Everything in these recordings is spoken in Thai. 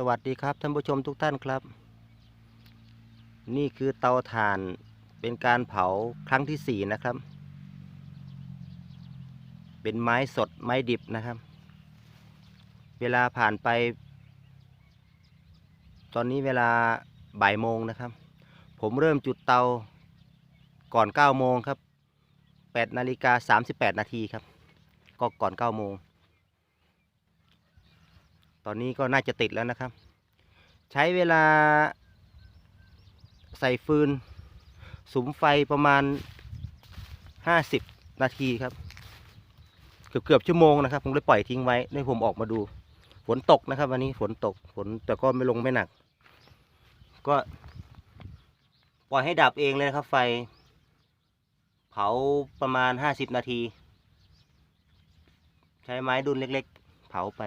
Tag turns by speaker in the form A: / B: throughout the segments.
A: สวัสดีครับท่านผู้ชมทุกท่านครับ นี่คือเตาถ่านเป็นการเผาครั้งที่สี่นะครับ เป็นไม้สดไม้ดิบนะครับ เวลาผ่านไป ตอนนี้เวลาบ่ายโมงนะครับ ผมเริ่มจุดเตาก่อนเก้าโมงครับแปดนาฬิกาสามสิบแปดนาทีครับ ก็ก่อนเก้าโมง อนนี้ก็น่าจะติดแล้วนะครับ ใช้เวลาใส่ฟืนสุมไฟประมาณ 50 นาทีครับ เกือบเกือบชั่วโมงนะครับ ผมเลยปล่อยทิ้งไว้ให้ผมออกมาดู ฝนตกนะครับ วันนี้ฝนตกฝนแต่ก็ไม่ลงไม่หนัก ก็ ปล่อยให้ดับเองเลยนะครับ ไฟ เผาประมาณ 50 นาที ใช้ไม้ดุนเล็ก ๆ เผาไป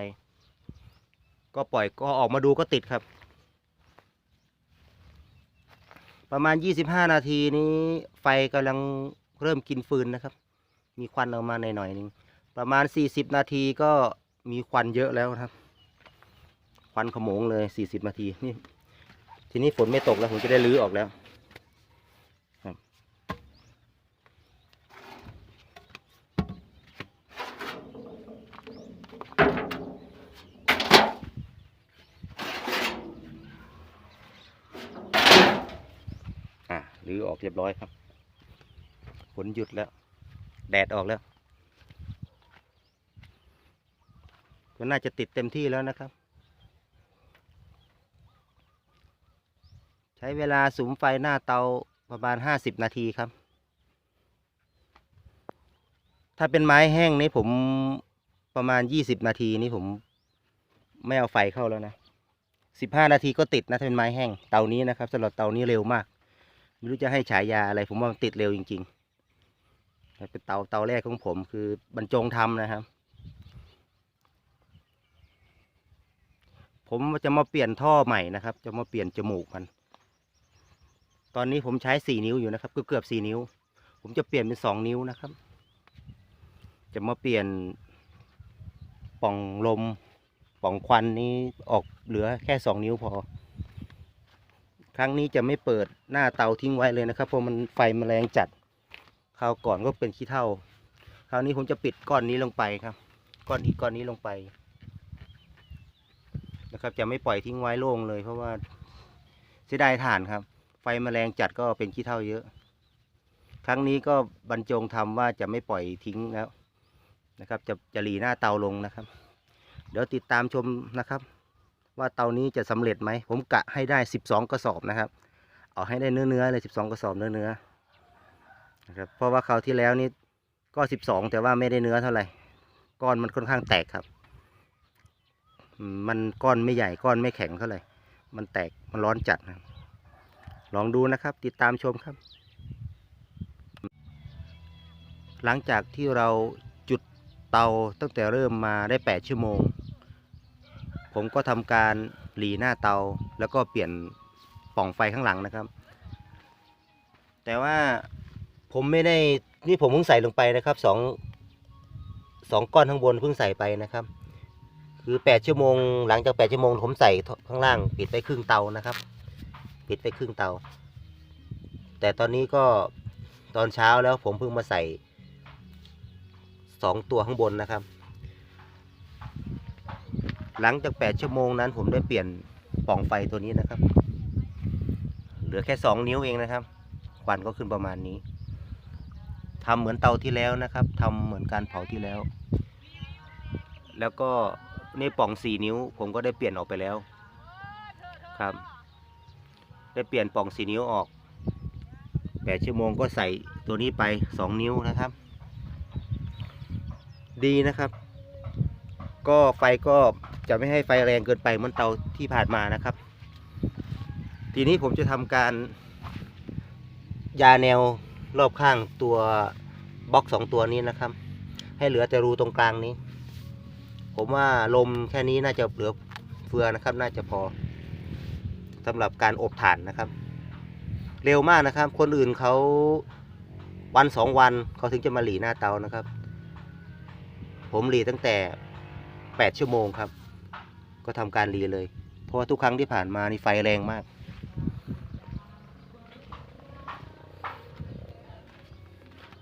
A: ก็ปล่อยก็ออกมาดูก็ติดครับ ประมาณ 25 นาทีนี้ไฟกำลังเริ่มกินฟืนนะครับ มีควันออกมาหน่อยๆหนึงประมาณ 40 นาทีก็มีควันเยอะแล้วครับ ควันขโมงเลย 40 นาทีนี่ทีนี้ฝนไม่ตกแล้วผมจะได้รื้อออกแล้วครับอะ รือออกเรียบร้อยครับฝนหยุดแล้ว แดดออกแล้วก็น่าจะติดเต็มที่แล้วนะครับ ใช้เวลาสุมไฟหน้าเตาประมาณ50นาทีครับ ถ้าเป็นไม้แห้งนี่ผมประมาณ20นาทีนี่ผมไม่เอาไฟเข้าแล้วนะ15นาทีก็ติดนะถ้าเป็นไม้แห้งเตานี้นะครับสำหรับเตานี้เร็วมาก ไม่รู้จะให้ฉายาอะไร ผมว่ามันติดเร็วจริงๆเป็นเตาเตาแรกของผมคือบรรจงทำนะครับ ผมจะมาเปลี่ยนท่อใหม่นะครับ จะมาเปลี่ยนจมูกมันตอนนี้ผมใช้สี่นิ้วอยู่นะครับเกือบเกือบสี่นิ้ว ผมจะเปลี่ยนเป็นสองนิ้วนะครับ จะมาเปลี่ยนป่องลมป่องควันนี้ออกเหลือแค่สองนิ้วพอ รั้งนี้จะไม่เปิดหน้าเตาทิ้งไว้เลยนะครับเพราะมันไฟมันแรงจัดคราวก่อนก็เป็นขี้เถ้าคราวนี้ผมจะปิดก้อนนี้ลงไปครับ ก้อนอีกก้อนนี้ลงไป นะครับ จะไม่ปล่อยทิ้งไว้โล่งเลย เพราะว่าเสียดายถ่านครับ ไฟแมลงจัดก็เป็นขี้เถ้าเยอะ ครั้งนี้ก็บรรจงทำว่าจะไม่ปล่อยทิ้งแล้วนะครับ จะจะหลีหน้าเตาลงนะครับ เดี๋ยวติดตามชมนะครับ ว่าเตานี้จะสำเร็จไหม ผมกะให้ได้สิบสองกระสอบนะครับ เอาให้ได้เนื้อเนื้อๆเลยสิบสองกระสอบเนื้อเนื้อๆนะครับเพราะว่าคราวที่แล้วนี่ก็สิบสองแต่ว่าไม่ได้เนื้อเท่าไหร่ก้อนมันค่อนข้างแตกครับมมันก้อนไม่ใหญ่ก้อนไม่แข็งเท่าไหร่มันแตกมันร้อนจัดนะลองดูนะครับ ติดตามชมครับ หลังจากที่เราจุดเตาตั้งแต่เริ่มมาได้ 8 ชั่วโมง ผมก็ทำการหลีหน้าเตา แล้วก็เปลี่ยนปล่องไฟข้างหลังนะครับ แต่ว่าผมไม่ได้นี่ผมเพิ่งใส่ลงไปนะครับสองสองก้อนข้างบนเพิ่งใส่ไปนะครับ คือ8ชั่วโมง หลังจาก8ชั่วโมงผมใส่ข้างล่าง ปิดไปครึ่งเตานะครับ ปิดไปครึ่งเตา แต่ตอนนี้ก็ตอนเช้าแล้วผมเพิ่งมาใส่2ตัวข้างบนนะครับ หลังจาก 8 ชั่วโมงนั้น ผมได้เปลี่ยนปล่องไฟตัวนี้นะครับ เหลือแค่ 2 นิ้วเองนะครับ ควันก็ขึ้นประมาณนี้ทำเหมือนเตาที่แล้วนะครับทำเหมือนการเผาที่แล้ว แล้วก็นี่ปล่องสี่นิ้ว ผมก็ได้เปลี่ยนออกไปแล้วครับ ได้เปลี่ยนปล่องสี่นิ้วออกแปดชั่วโมงก็ใส่ตัวนี้ไปสองนิ้วนะครับ ดีนะครับ ก็ไฟก็ จะไม่ให้ไฟแรงเกินไปเหมือนเตาที่ผ่านมานะครับ ทีนี้ผมจะทำการยาแนวรอบข้างตัวบล็อกสองตัวนี้นะครับ ให้เหลือแต่รูตรงกลางนี้ ผมว่าลมแค่นี้น่าจะเหลือเฟือนะครับ น่าจะพอสำหรับการอบถ่านนะครับ เร็วมากนะครับ คนอื่นเขาวันสองวันเขาถึงจะมาหลีหน้าเตานะครับ ผมหลีตั้งแต่แปดชั่วโมงครับ ก็ทำการหลีเลย เพราะว่าทุกครั้งที่ผ่านมานี่ไฟแรงมาก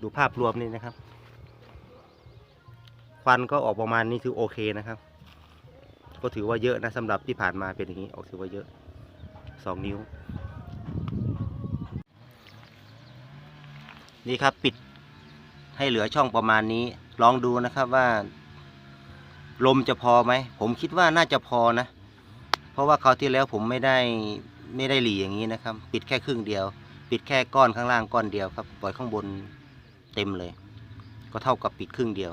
A: ดูภาพรวมนี่นะครับ ควันก็ออกประมาณนี้คือโอเคนะครับ ก็ถือว่าเยอะนะสำหรับที่ผ่านมาเป็นอย่างนี้ออกถือว่าเยอะสองนิ้ว นี่ครับปิดให้เหลือช่องประมาณนี้ ลองดูนะครับว่า ลมจะพอไหม ผมคิดว่าน่าจะพอนะ เพราะว่าคราวที่แล้วผมไม่ได้ไม่ได้หลีอย่างนี้นะครับ ปิดแค่ครึ่งเดียว ปิดแค่ก้อนข้างล่างก้อนเดียวครับ ปล่อยข้างบนเต็มเลย ก็เท่ากับปิดครึ่งเดียว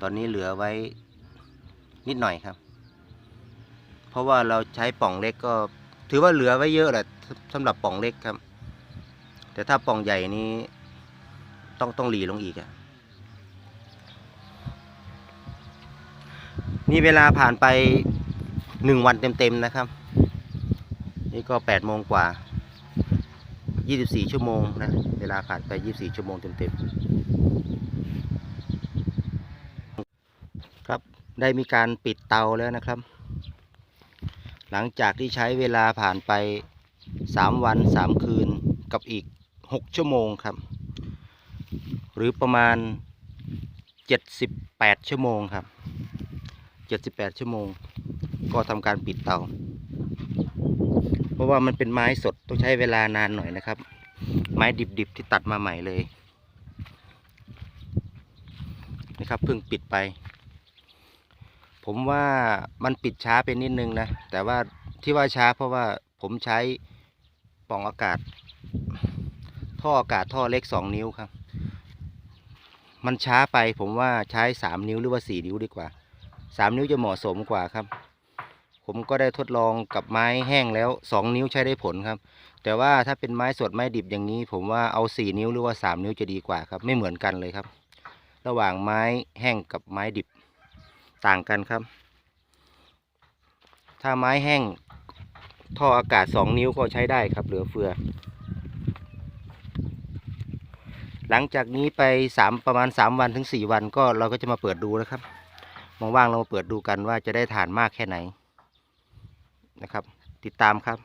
A: ตอนนี้เหลือไว้นิดหน่อยครับ เพราะว่าเราใช้ป่องเล็กก็ ถือว่าเหลือไว้เยอะแหละสำหรับป่องเล็กครับ แต่ถ้าป่องใหญ่นี้ต้องต้องหลีลงอีกอะ นี่เวลาผ่านไปหนึ่งวันเต็มๆนะครับ นี่ก็แปดโมงกว่ายี่สิบสี่ชั่วโมงนะ เวลาผ่านไปยี่สิบสี่ชั่วโมงเต็มๆ ครับ ได้มีการปิดเตาแล้วนะครับ หลังจากที่ใช้เวลาผ่านไปสามวันสามคืนกับอีกหกชั่วโมงครับ หรือประมาณเจ็ดสิบแปดชั่วโมงครับ เจ็ดสิบแปดชั่วโมง ก็ทำการปิดเตา เพราะว่ามันเป็นไม้สดต้องใช้เวลานานหน่อยนะครับ ไม้ดิบๆที่ตัดมาใหม่เลยนะครับเพิ่งปิดไป ผมว่ามันปิดช้าไปนิดนึงนะ แต่ว่าที่ว่าช้าเพราะว่าผมใช้ป่องอากาศ ท่ออากาศท่อเล็กสองนิ้วครับ มันช้าไปผมว่าใช้สามนิ้วหรือว่าสี่นิ้วดีกว่า สามนิ้วจะเหมาะสมกว่าครับ ผมก็ได้ทดลองกับไม้แห้งแล้วสองนิ้วใช้ได้ผลครับ แต่ว่าถ้าเป็นไม้สดไม้ดิบอย่างนี้ ผมว่าเอาสี่นิ้วหรือว่าสามนิ้วจะดีกว่าครับ ไม่เหมือนกันเลยครับ ระหว่างไม้แห้งกับไม้ดิบต่างกันครับ ถ้าไม้แห้งท่ออากาศสองนิ้วก็ใช้ได้ครับ เหลือเฟือ หลังจากนี้ไปสามประมาณสามวันถึงสี่วันก็เราก็จะมาเปิดดูนะครับ ว่างๆเรามาเปิดดูกันว่าจะได้ฐานมากแค่ไหนนะครับ ติดตามครับ